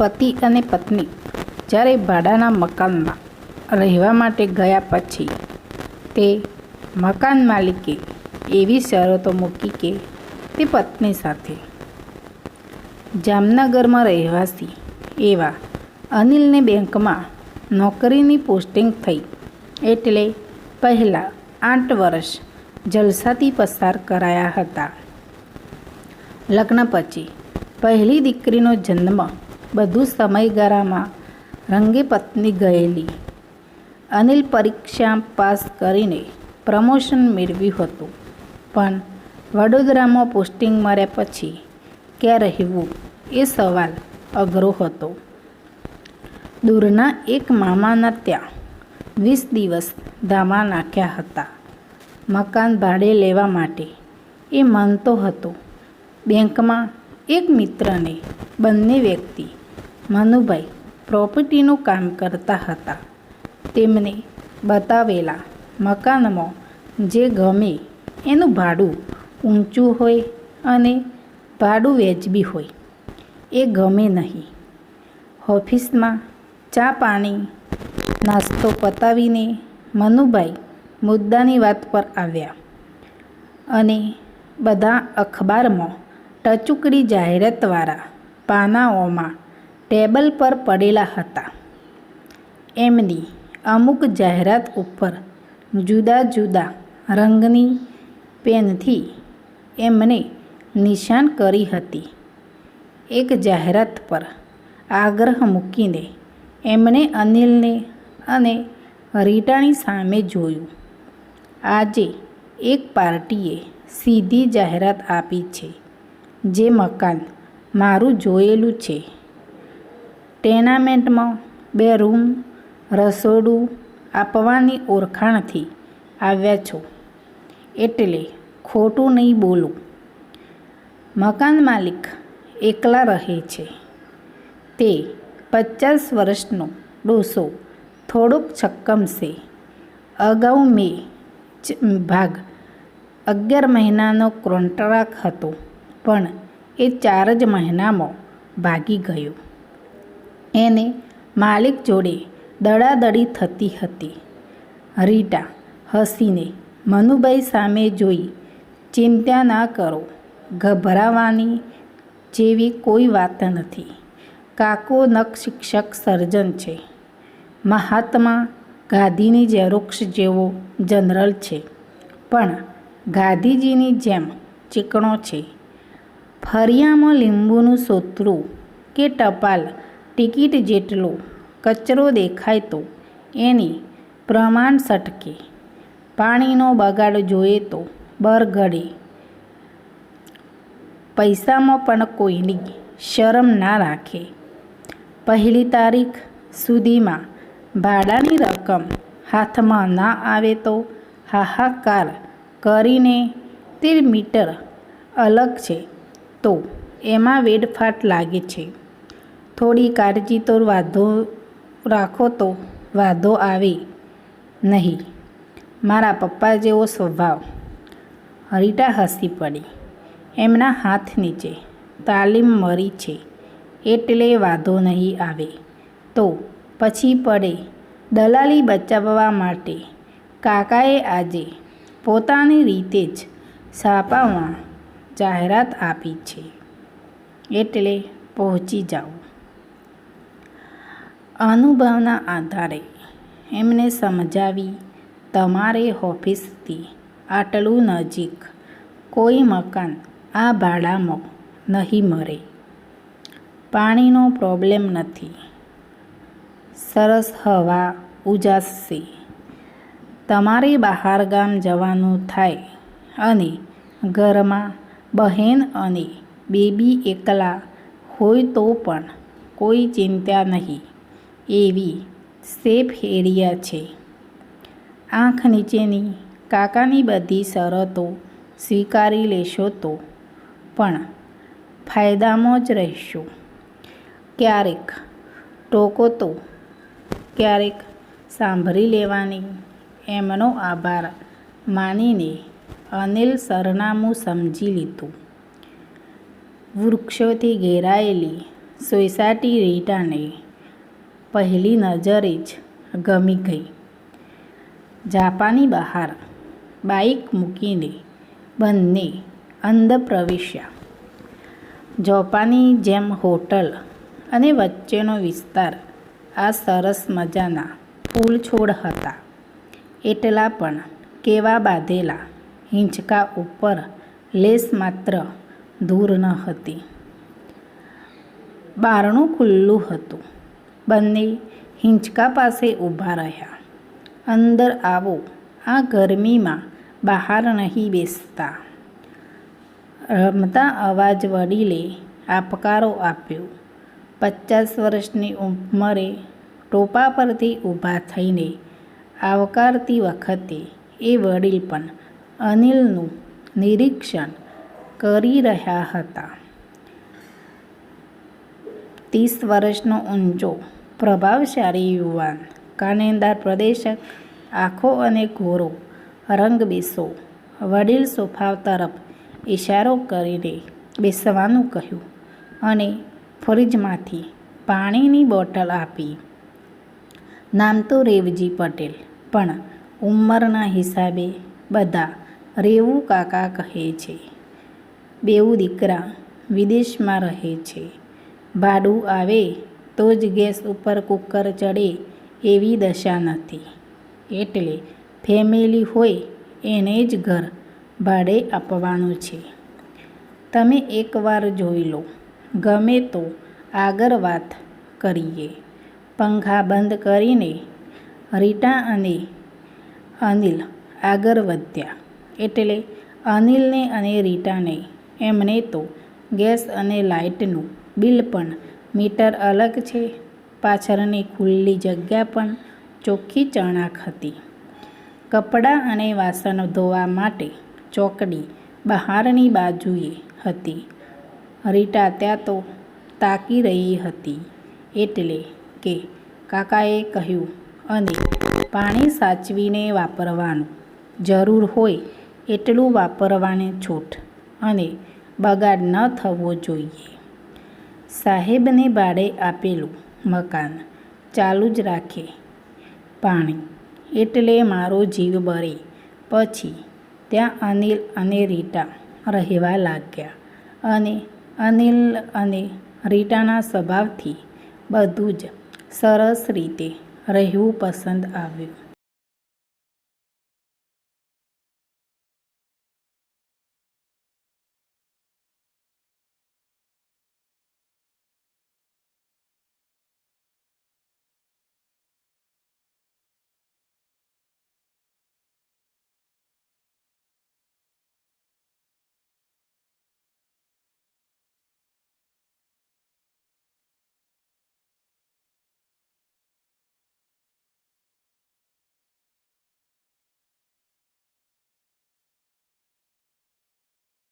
પતિ અને પત્ની જ્યારે ભાડાના મકાનમાં રહેવા માટે ગયા પછી તે મકાન માલિકે એવી શરતો મૂકી કે તે પત્ની સાથે જામનગરમાં રહેવાસી એવા અનિલને બેંકમાં નોકરીની પોસ્ટિંગ થઈ એટલે પહેલાં આઠ વર્ષ જલસાથી પસાર કરાયા હતા. લગ્ન પછી પહેલી દીકરીનો જન્મ બધું સમયગાળામાં રંગે પત્ની ગયેલી. અનિલ પરીક્ષા પાસ કરીને પ્રમોશન મેળવ્યું હતું. પણ વડોદરામાં પોસ્ટિંગ મળ્યા પછી ક્યાં રહેવું એ સવાલ અઘરો હતો. દૂરના એક મામાના ત્યાં વીસ દિવસ ધામા નાખ્યા હતા. મકાન ભાડે લેવા માટે એ માનતો હતો. બેંકમાં એક મિત્રને બંને વ્યક્તિ મનુભાઈ પ્રોપર્ટીનું કામ કરતા હતા. તેમને બતાવેલા મકાનમાં જે ગમે એનું ભાડું ઊંચું હોય અને ભાડું વેચબી હોય, એ ગમે નહીં. ઓફિસમાં ચા પાણી, નાસ્તો પતાવીને મનુભાઈ મુદ્દાની વાત પર આવ્યા અને બધા અખબારમાં ટચુકડી જાહેરાતવાળા પાનાઓમાં ટેબલ પર પડેલા હતા. એમની અમુક જાહેરાત ઉપર જુદા જુદા રંગની પેનથી એમને નિશાન કરી હતી. એક જાહેરાત પર આગ્રહ મૂકીને એમણે અનિલને અને રીટાણી સામે જોયું. આજે એક પાર્ટીએ સીધી જાહેરાત આપી છે. જે મકાન મારું જોયેલું છે. ટેનામેન્ટમાં બે રૂમ, રસોડું આપવાની ઓળખાણથી આવ્યા છો. એટલે ખોટું નહીં બોલું. મકાન માલિક એકલા રહે છે. તે પચાસ વર્ષનો ડોસો થોડોક છક્કમશે. અગાઉ મેં ભાગ અગિયાર મહિનાનો કોન્ટ્રાક્ટ હતો, પણ એ ચાર જ મહિનામાં ભાગી ગયો. એને માલિક જોડે દડાદડી થતી હતી. રીટા હસીને મનુભાઈ સામે જોઈ, ચિંતા ના કરો, ગભરાવાની જેવી કોઈ વાત નથી. કાકો નખ શિક્ષક સર્જન છે. મહાત્મા ગાંધીની ઝેરોક્ષ જેવો જનરલ છે. પણ ગાંધીજીની જેમ ચીકણો છે. ફરિયામાં લીંબુનું સોતરું કે ટપાલ ટિકિટ જેટલો કચરો દેખાય તો એની પ્રમાણ સટકે. પાણીનો બગાડ જોઈએ તો બરગડે. પૈસામાં પણ કોઈની શરમ ના રાખે. પહેલી તારીખ સુધીમાં ભાડાની રકમ હાથમાં ના આવે તો હાહાકાર કરીને તે મીટર અલગ છે. તો એમાં વેડફાટ લાગે છે. થોડી કાળજી તો વાંધો રાખો તો વાંધો આવે નહીં. મારા પપ્પા જેવો સ્વભાવ. હરીટા હસી પડી. એમના હાથ નીચે તાલીમ મળી છે. એટલે વાંધો નહીં આવે. તો પછી પડે દલાલી બચાવવા માટે. કાકાએ આજે પોતાની રીતે જ છાપામાં જાહેરાત આપી છે. એટલે પહોંચી જાઓ. અનુભવના આધારે એમને સમજાવી, તમારે ઓફિસથી આટલું નજીક કોઈ મકાન આ ભાડામાં નહીં મળે. પાણીનો પ્રોબ્લેમ નથી. સરસ હવા ઉજાસશે. તમારે બહાર ગામ જવાનું થાય અને ઘરમાં બહેન અને બેબી એકલા હોય તો પણ કોઈ ચિંતા નહીં. એવી સેફ એરિયા છે. આંખ નીચેની કાકાની બધી શરતો સ્વીકારી લેશો તો, પણ ફાયદામાં જ રહેશો. ક્યારેક ટોકો તો, ક્યારેક સાંભળી લેવાની. એમનો આભાર માનીને અનિલ સરનામું સમજી લીધું. વૃક્ષોથી ઘેરાયેલી સોસાયટી રીટાને પહેલી નજરે જ ગમી ગઈ. જાપાની બહાર બાઇક મૂકીને બંને અંદર પ્રવેશ્યા. જોપાની જેમ હોટલ અને વચ્ચેનો વિસ્તાર આ સરસ મજાના ફૂલ છોડ હતા. એટલા પણ કેવા બાંધેલા હિંચકા ઉપર લેસ માત્ર દૂર ન હતી. બારણું ખુલ્લું હતું. બંને હિંચકા પાસે ઊભા રહ્યા. અંદર આવો, આ ગરમીમાં બહાર નહીં બેસતા. રમતા અવાજ વડીલે આપકારો આપ્યો. પચાસ વર્ષની ઉંમરે ટોપા પરથી ઊભા થઈને આવકારતી વખતે એ વડીલ પણ અનિલનું નિરીક્ષણ કરી રહ્યા હતા. ત્રીસ વર્ષનો ઊંચો, પ્રભાવશાળી યુવાન, કાનેદાર પ્રદેશક, આંખો અને ઘોરો, રંગ બેસો, વડીલ સોફા તરફ ઇશારો કરીને બેસવાનું કહ્યું અને ફ્રિજમાંથી પાણીની બોટલ આપી. નામ તો રેવજી પટેલ, પણ ઉંમરના હિસાબે બધા રેવું કાકા કહે છે. બેઉ દીકરા વિદેશમાં રહે છે. ભાડું આવે તો જ ગેસ ઉપર કુકર ચડે એવી દશા નથી. એટલે ફેમિલી હોય એને જ ઘર ભાડે આપવાનું છે. તમે એકવાર જોઈ લો, ગમે તો આગળ વાત કરીએ. પંખા બંધ કરીને રીટા અને અનિલ આગળ વધ્યા. એટલે અનિલને અને રીટાને એમણે તો ગેસ અને લાઇટનું બિલ પણ. મીટર અલગ છે. પાછળની ખુલ્લી જગ્યા પણ ચોખ્ખી ચણાક હતી. કપડાં અને વાસણ ધોવા માટે ચોકડી બહારની બાજુએ હતી. રીટા ત્યાં તો તાકી રહી હતી. એટલે કે કાકાએ કહ્યું, અને પાણી સાચવીને વાપરવાનું. જરૂર હોય એટલું વાપરવાની છૂટ. અને બગાડ ન થવો જોઈએ. સાહેબને ભાડે આપેલું મકાન. ચાલુ જ રાખે. પાણી. એટલે મારો જીવ બરે પછી ત્યાં અનિલ અને રીટા રહેવા લાગ્યા. અને અનિલ અને રીટાના સ્વભાવથી બધું જ સરસ રીતે રહેવું પસંદ આવ્યું.